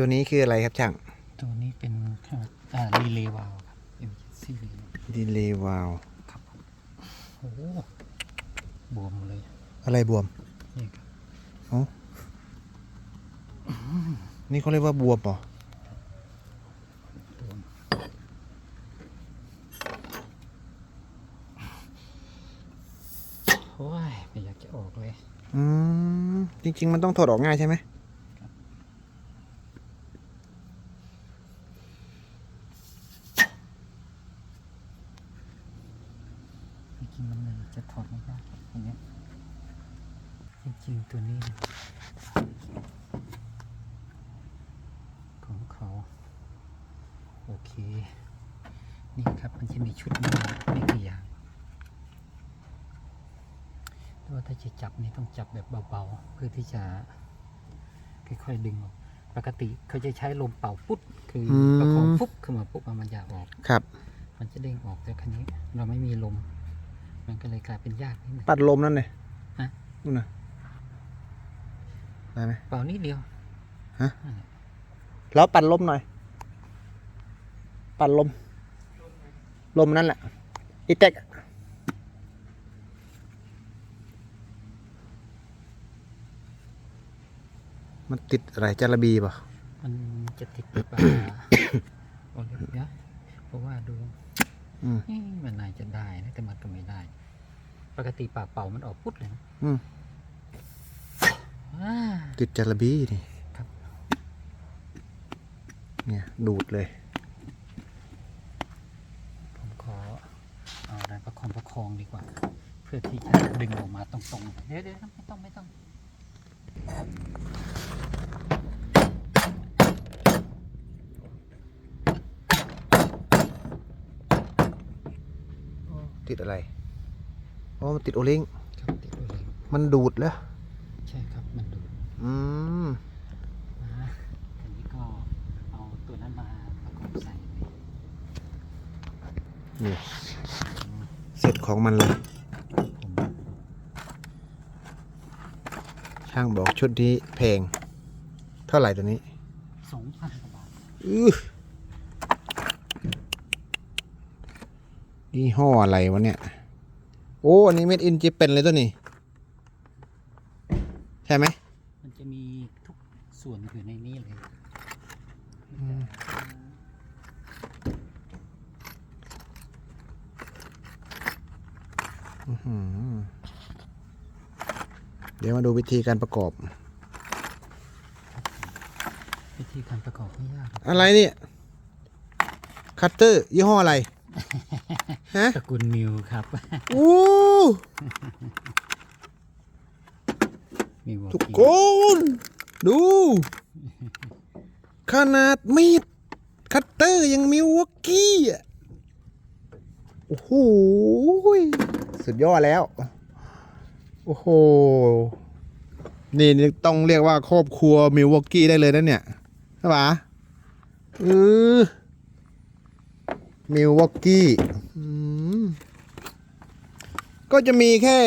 ตัวนี้คืออะไรครับช่าง ตัวนี้เป็นอ่ารีเลย์วาลครับเอ็มซีรีดีเลย์วาลครับผมโอ้โหบวมเลย อะไรบวมนี่ครับนี่เขาเรียกว่าบวมเหรอ บวม โอ้ย ไม่อยากจะออกเลย อืม จริง ๆ มันต้องถอดออกง่ายใช่ไหม จริงๆมันเลยจะถอดไม่ได้อย่างเงี้ยจริงๆ ตัวนี้ของเขา โอเค นี่ครับมันจะมีชุดนี้ไม่กี่อย่างแต่ว่าถ้าจะจับนี่ต้องจับแบบเบาๆ เพื่อที่จะค่อยๆดึงออกปกติเขาจะใช้ลมเป่าปุ๊บคืออประคองปุ๊บขึ้นมาปุ๊บมันจะออกครับ มันจะเด้งออกแต่คันนี้ เราไม่มีลม มันก็เลยกลายเป็นยากนิดหนึงปัดลมนั่นเลยฮะนู่นน่ะ ได้ไหมเป่านิดเดียวฮะแล้วปัดลมหน่อย ปัดลม ลมนั่นแหละอีเต็กมันติดอะไรจาระบีป่ะมันจะติดปลาโอ้ยเดี๋ยวเพราะว่าดูอืมเอ๊ะมันน่าจะได้นะแต่มันก็ไม่ได้ ปกติปากเป่ามันออกพุดเลยนะอืมอ่า ติดจาระบีนี่ครับ เนี่ย ดูดเลย ผมขอเอาอะไรประคองประคองดีกว่า เพื่อที่จะดึงออกมาตรงๆ เดี๋ยวเดี๋ยวไม่ต้องไม่ต้องติดอะไร อ๋อ มันติดโอลิงครับติดไว้เลยมันดูดแล้วใช่ครับมันดู อืมนะอันนี้ก็เอาตัวนั้นมาประกอบใส่เลยนี่เสร็จของมันเลยผมช่างบอกชุดนี้แพง เท่าไหร่ตัวนี้สองพันกว่าบาทอื้อยี่ห้ออะไรวะเนี่ย โอ้ อันนี้เม็ดอินจิเป็นเลยตัวนี้ ใช่ไหมมันจะมีทุก ส่วนอยู่ในนี้เลยอื้อหือเดี๋ยวมาดูวิธีการประกอบ วิธีการประกอบไม่ยากอะไรเนี่ยคัตเตอร์ยี่ห้ออะไรฮะตระกูลมิวครับอู้มิวทุกคน ดู ขนาดมีด คัตเตอร์ยังมิวอกกี้อะ โอ้โห สุดยอดแล้ว โอ้โห นี่นี่ต้องเรียกว่าครอบครัวมิวอกกี้ได้เลยนะเนี่ยใช่ปะเออมิวอกกี้ก็จะมีแค่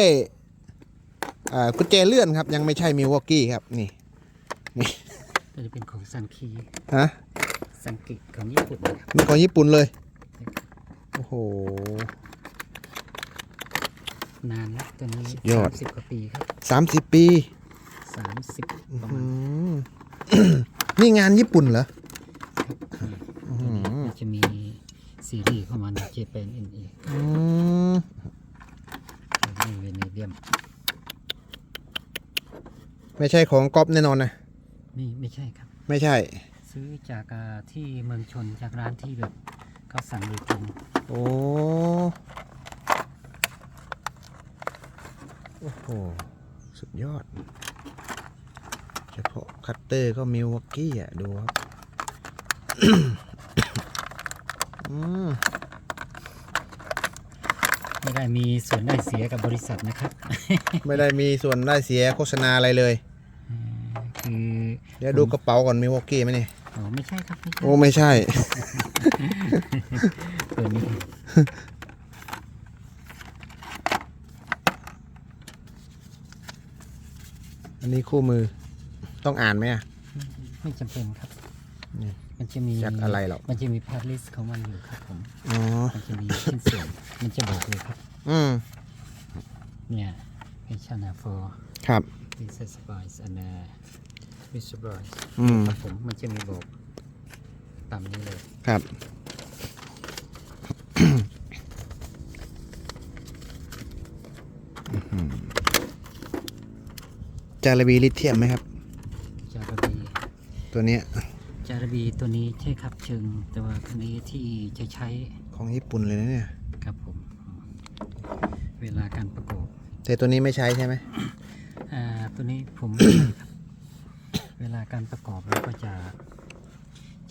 อ่ากุญแจเลื่อนครับ ยังไม่ใช่มิวอกกี้ครับ นี่ ก็จะเป็นของซันคีฮะซังกิของญี่ปุ่นนะครับนี่ของญี่ปุ่นเลย โอ้โห นานแล้วตัวนี้สุดยอดสิบกว่าปีครับสามสิบปีสามสิบประอืมาณมนี่งานญี่ปุ่นเหรอ ตัวนี้มันจะมีซีรีส์เข้ามาในเจแปนเอ็นเออืมมีเวเนเดียม ไม่ใช่ของก๊อฟแน่นอนนะ นี่ไม่ใช่ครับ ไม่ใช่ ซื้อจากอ่าที่เมืองชนจากร้านที่แบบเขาสั่งโดยตรงโอ้โอ้โห สุดยอด เฉพาะคัตเตอร์ก็มิววอกกี้อะ ดูครับอืมไม่ได้มีส่วนได้เสียกับบริษัทนะครับ ไม่ได้มีส่วนได้เสียโฆษณาอะไรเลยอืมคือ เดี๋ยวดูกระเป๋าก่อนมิววอกกี้ไหมนี่อ๋อไม่ใช่ครับไม่ใช่โอ้ไม่ใช่ ตัวนี้อันนี้คู่มือต้องอ่านไหมอะ ไม่จำเป็นครับ นี่มันจะมีจากอะไรหรอมันจะมีพาร์ทลิสของมันอยู่ครับผมอ๋อมันจะมีชิ้นส่วนมันจะบอกเลยครับ อืมเนี่ย Asian for ครับ this is spice and uh, this spice อืมครับผมมันจะมีบอกตามนี้เลย ครับ จาระบีลิเทียมไหมครับ จาระบีตัวเนี้ยจาระบีตัวนี้ใช่ครับเชิงแต่ว่าคันนี้ที่จะใช้ของญี่ปุ่นเลยนะเนี่ย ครับผม เวลาการประกอบแต่ตัวนี้ไม่ใช้ใช่ไหม อ่าตัวนี้ผม การประกอบเราก็จะ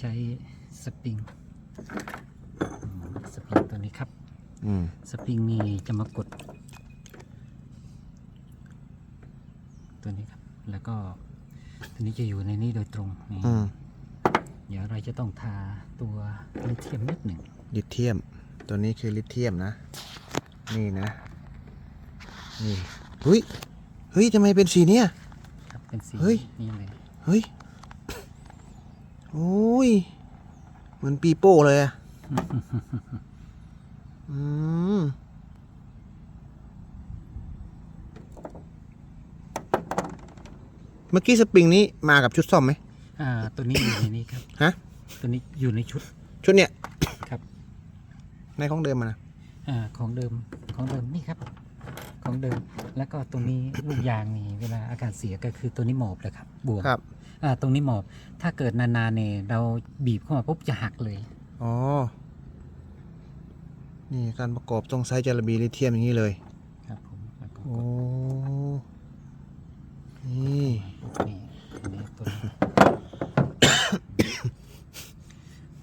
ใช้สปริงอืมสปริงตัวนี้ครับอืมสปริงนี่จะมากด ตัวนี้ครับ แล้วก็ตัวนี้จะอยู่ในนี้โดยตรงนี่อืมเดี๋ยวเราจะต้องทาตัวลิเทียมนิดหนึ่งลิเทียม ตัวนี้คือลิเทียมนะ นี่นะ นี่เฮ้ยเฮ้ยทำไมเป็นสีเนี้ยครับเป็นสีเฮ้ยนี่เลย เฮ้ย โอ้ย เหมือนปีโป้เลยอะอืมเมื่อกี้สปริงนี้มากับชุดซ่อมไหม อ่า ตัวนี้อยู่ในนี้ครับ ฮะ ตัวนี้อยู่ในชุด ชุดเนี้ยครับ ในของเดิมมานะ อ่า ของเดิม ของเดิมนี่ครับ ของเดิม แล้วก็ตรงนี้ลูกยางนี่เวลาอากาศเสียก็คือตัวนี้หมอบเลยครับบวมครับอ่าตรงนี้หมอบ ถ้าเกิดนานๆเนี่ยเราบีบเข้ามาปุ๊บจะหักเลย อ๋อ นี่การประกอบต้องใช้จาระบีลิเทียมอย่างนี้เลย ครับผมแล้วก็โอ้นี่ นี่อันนี้ตัวนี้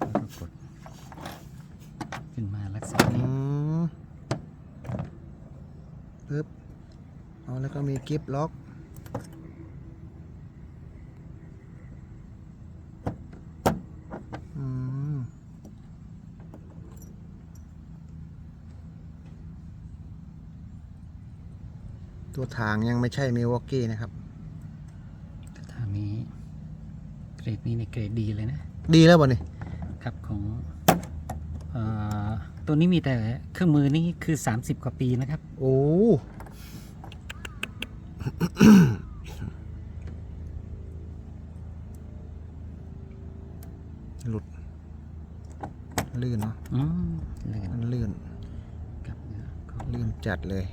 แล้วก็กดขึ้นมาลักษณะ อื นี้ มปึ๊บเอา แล้วก็มีกิฟล็อก อืม ตัวทางยังไม่ใช่มิวอกกี้นะครับทางนี้เกรดนี้ในเกรดดีเลยนะ ดีแล้วบ่เนี่ยครับของเอ่อตัวนี้มีแต่เครื่องมือนี่คือ 30 กว่าปีนะครับ โอ้ หลุด ลื่นเนาะอืมเลยมันลื่นกับเนี่ยก็ลื่นจัดเลย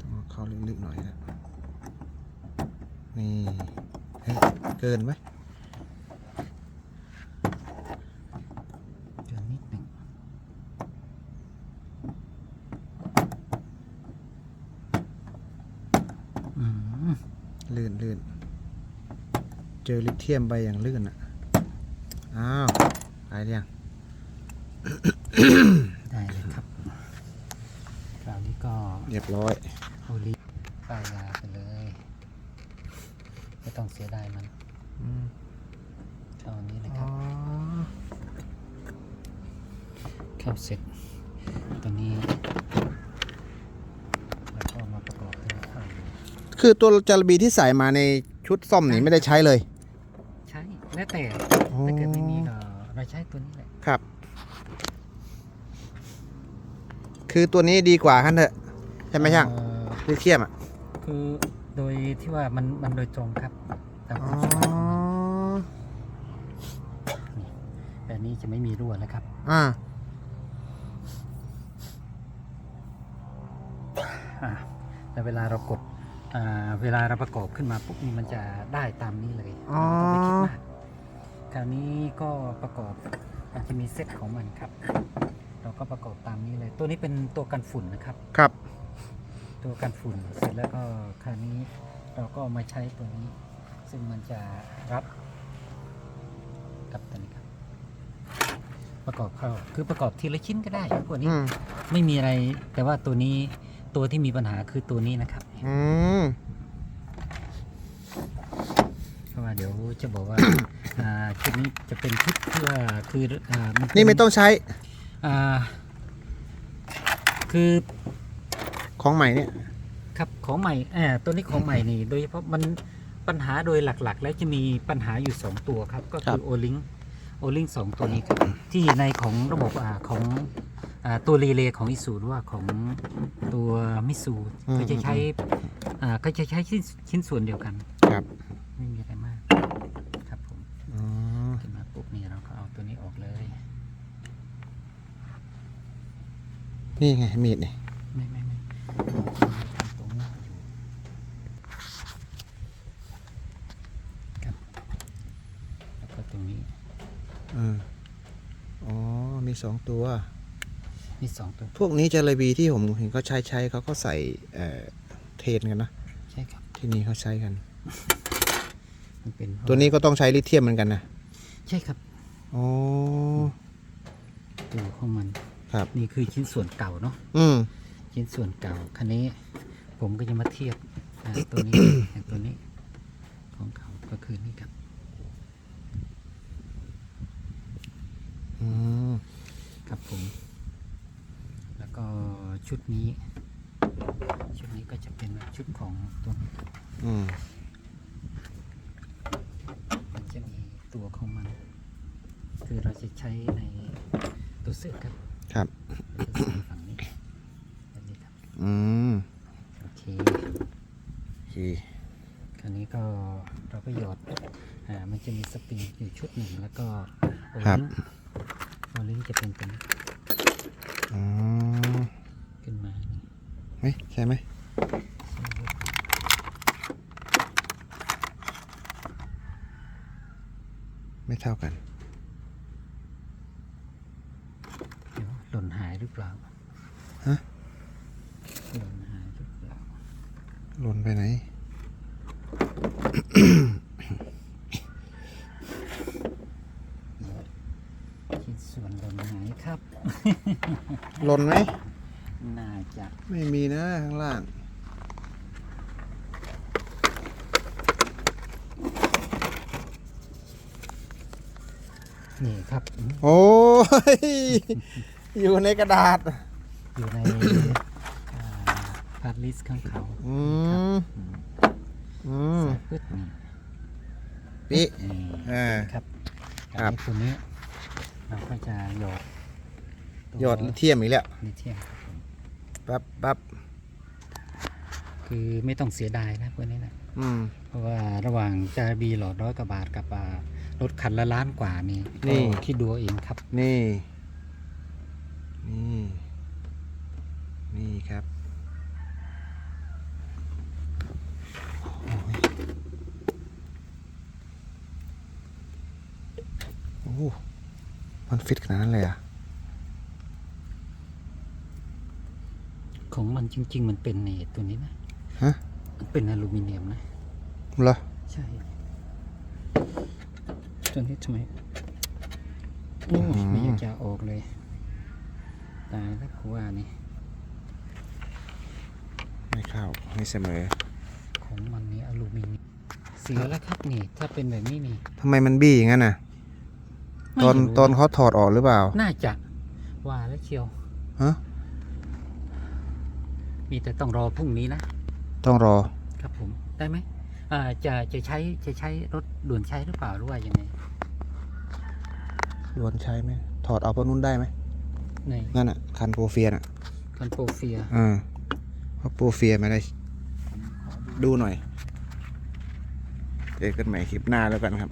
ต้องเอาเข้าลึกๆหน่อยนะนี่เฮ้ยเกินไหม เดือนนิดหนึ่งอืม ลื่นลื่น เจอลิเทียมไปอย่างลื่นอะ อ้าวไปหรือยังได้เลยครับ คราวนี้ก็เรียบร้อยเอาลิป้ายยาไปเลย ไม่ต้องเสียดายมันเข้าอันนี้เลยคอ๋รัอบเข้าเสร็จตัวนี้แล้วก็มาประกอบให้เข้าอยู่คือตัวจาระบีที่ใส่มาในชุดซ่อมนี่ไม่ได้ใช้เลยใช้ แล้วแต่ถ้าเกิดไม่มีก็เราใช้ตัวนี้แหละครับ คือตัวนี้ดีกว่าคันเถอะใช่ไหมช่างเอ่อลิเทียมอะคือโดยที่ว่ามันมันโดยตรงครับตามอ๋คอวามสว่างของมันแต่อันนี้จะไม่มีรั่วนะครับ อ่าอ่าแล้วเวลาเรากดอ่าเวลาเราประกอบขึ้นมาปุ๊บนี่มันจะได้ตามนี้เลยอ๋อเราไม่ต้องไปคิดมาก คราวนี้ก็ประกอบอาจจะมีเซตของมันครับ เราก็ประกอบตามนี้เลย ตัวนี้เป็นตัวกันฝุ่นนะครับ ครับ ตัวกันฝุ่นเสร็จแล้วก็คราวนี้เราก็มาใช้ตัวนี้ ซึ่งมันจะรับกับตัวนี้ครับ ประกอบเข้าคือประกอบทีละชิ้นก็ได้พวกนี้ อืมไม่มีอะไรแต่ว่าตัวนี้ตัวที่มีปัญหาคือตัวนี้นะครับ อืมเพราะว่าเดี๋ยวจะบอกว่า อ่าชุดนี้จะเป็นชุดเพื่อคืออ่ามันเป็นี่ไม่ต้องใช้อ่าคือของใหม่เนี่ยครับของใหม่เออตัวนี้ของใหม่นี่โดยเฉพาะมันปัญหาโดยหลักๆ แล้วจะมีปัญหาอยู่ 2 ตัวครับ ก็คือโอลิงโอลิงสองตัวนี้ครับที่ในของระบบอ่าของอ่าตัวรีเลย์ของอิสูหรือว่าของตัวมิสูอืมก็จะใช้อ่าก็จะใช้ชิ้นชิ้นส่วนเดียวกันครับ ไม่มีอะไรมาก ครับผม อ๋อ ขึ้นมาปุ๊บนี่เราก็เอาตัวนี้ออกเลย นี่ไงมีดนี่ไม่ไม่ไม่ทำตรงนี้อยู่ครับแล้วก็ตรงนี้เอออ๋อ มีสองตัว นี่สองตัว พวกนี้จาระบีที่ผมเห็นเขาใช้ใช้เขาก็ใส่เอ่อเทรนกันนะใช่ครับ ที่นี่เขาใช้กัน มันเป็นตัวนี้ก็ต้องใช้ลิเทียมเหมือนกันนะใช่ครับ อ๋อ ตัวของมัน ครับ นี่คือชิ้นส่วนเก่าเนาะอืม ชิ้นส่วนเก่าคันนี้ ผมก็จะมาเทียบอ่าตัวนี้ กับตัวนี้ ของเขาก็คือนี่ครับ อืม ครับผม แล้วก็ชุดนี้ ชุดนี้ก็จะเป็นชุดของตัวนี้อืม มันจะมีตัวของมัน คือเราจะใช้ในตัวเสื้อครับ ครับตัวเสื้อฝั่งนี้แบบนี้ครับอืมโอเคโอเคคราวนี้ก็เราก็หยอดอ่ามันจะมีสปริงอยู่ชุดหนึ่งแล้วก็โอลิงโอลิงจะเป็นตัวนี้อ๋อขึ้นมานี่ไหมใช่ไหมไม่เท่ากัน เดี๋ยวหล่นหายห รือเปล่า ฮะ หล่นหายหรือเปล่า หล่นไปไหน ชิ้นส่วนหล่นหายครับ หล่นไหม น่าจะไม่มีนะข้างล่างนี่ครับ โอ้ย อยู่ในกระดาษ อยู่ในพาร์ทลิสข้างเขาอืมอืมใส่ปึ๊ดนี่ปินี่อ่าครับครับอันนี้ตัวนี้ เราก็จะหยอดตัวหยอดลิเทียมอีกแล้วลิเทียมครับผมปั๊บปั๊บคือไม่ต้องเสียดายนะพวกนี้นะอืมเพราะว่าระหว่างจาบีหลอดร้อยกว่าบาทกับอ่ารถคันละล้านกว่านี่นี่ก็คิดดูเอาเองครับ นี่ นี่ นี่ครับโอ้ยโอ้โหมันฟิตขนาดนั้นเลยอะของมันจริง ๆ มันเป็นเนตตัวนี้นะ ฮะ มันเป็นอลูมิเนียมนะเหรอ ใช่ ตัวนี้ทำไมโอ้ยไม่อยากจะเอาออกเลย ตายแล้วกูว่านี่ไม่เข้าไม่เสมอ ของมันนี่อลูมิเนียมเสียแล้วครับนี่ ถ้าเป็นแบบนี้นี่ ทำไมมันบี้อย่างนั้นน่ะ ไม่ตอนรู้ตอนเขาถอดออกหรือเปล่า น่าจะว่าแล้วเชียวฮะ มีแต่ต้องรอพรุ่งนี้นะ ต้องรอ ครับผมได้ไหมอ่าจะจะใช้จะใช้รถด่วนใช้หรือเปล่าหรือว่ายังไงดวนใช้ไหมถอดเอาพวกนู้นได้ไหม ในนั่นอะ คันโปรเฟียน่ะคอนโปรเฟียอ่าเพราะโปรเฟียไม่ได้ ดูหน่อย เจอกันใหม่คลิปหน้าแล้วกันครับ